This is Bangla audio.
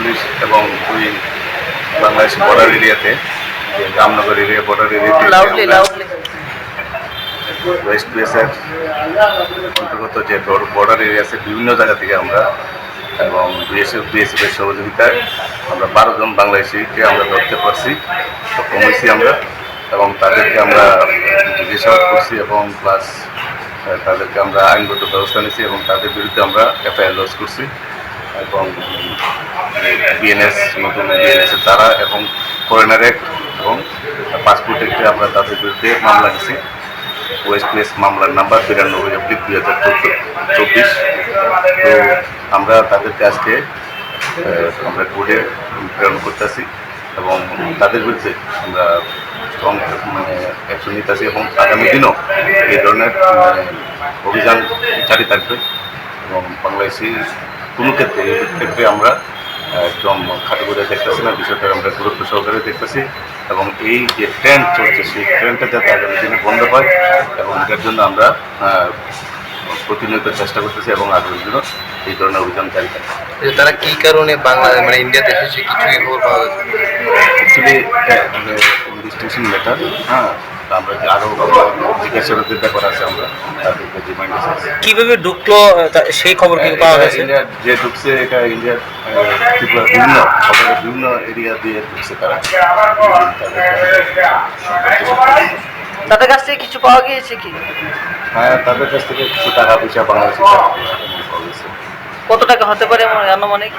পুলিশ এবং ওই বাংলাদেশ বর্ডার এরিয়াতে রামনগর এরিয়া বর্ডার এরিয়াতে ওয়েস্ট বিএসএফ অন্তর্গত যে বর্ডার এরিয়া আছে বিভিন্ন জায়গা থেকে আমরা এবং বিএসএফ বিএসএফ এর সহযোগিতায় আমরা বারো জন বাংলাদেশিকে আমরা ধরতে পারছি সক্ষম হয়েছি আমরা এবং তাদেরকে আমরা জিজ্ঞাসাবাদ করছি এবং প্লাস তাদেরকে আমরা আইনগত ব্যবস্থা নিয়েছি এবং তাদের বিরুদ্ধে আমরা এফআইআর লজ করছি এবং বিএনএস নতুন বিএনএস এর দ্বারা এবং ফরেনার অ্যাক্ট এবং পাসপোর্ট অ্যাক্টে আমরা তাদের বিরুদ্ধে মামলা নিয়েছি ওয়েস্ট প্লেস মামলার নাম্বার বিরানব্বই অব্লিক দুই হাজার চব্বিশ তো আমরা তাদেরকে আজকে আমরা কোর্টে প্রেরণ করতেছি এবং তাদের বিরুদ্ধে আমরা স্ট্রং মানে অ্যাকশন নিতেছি এবং আগামী দিনও এই ধরনের মানে, অভিযান জারি থাকবে এবং বাংলাদেশি কোনো ক্ষেত্রে এই ক্ষেত্রে আমরা একদম খাটো করে দেখতেছি না বিষয়টা আমরা গুরুত্ব সহকারে দেখতেছি। এবং এই যে ট্রেন্ড চলছে সেই ট্রেন্ডটা যাতে আগামী দিনে বন্ধ হয় এবং এটার জন্য আমরা প্রতিনিয়ত চেষ্টা করতেছি এবং আগামী দিনও এই ধরনের অভিযান জারি থাকবে তারা কী কারণে বাংলা মানে ইন্ডিয়াতে এসেছে কিছুই অ্যাকচুয়ালি ইনভেস্টিগেশন ম্যাটার হ্যাঁ তা আমরা আরও জিজ্ঞাসাবাদের ব্যাপার আছে আমরা? তাদেরকে রিমাইন্ড আছে। কীভাবে ঢুকলো সেই খবর কি পাওয়া গেছে? যে ঢুকছে এটা ইন্ডিয়ার ত্রিপুরা বিভিন্ন খবরের বিভিন্ন এরিয়া দিয়ে ঢুকছে তারা। তাদের কাছ থেকে কিছু পাওয়া গিয়েছে কি? হ্যাঁ তাদের কাছ থেকে কিছু টাকা পয়সা গেছে। কত টাকা হতে পারে আমার আনুমানিক?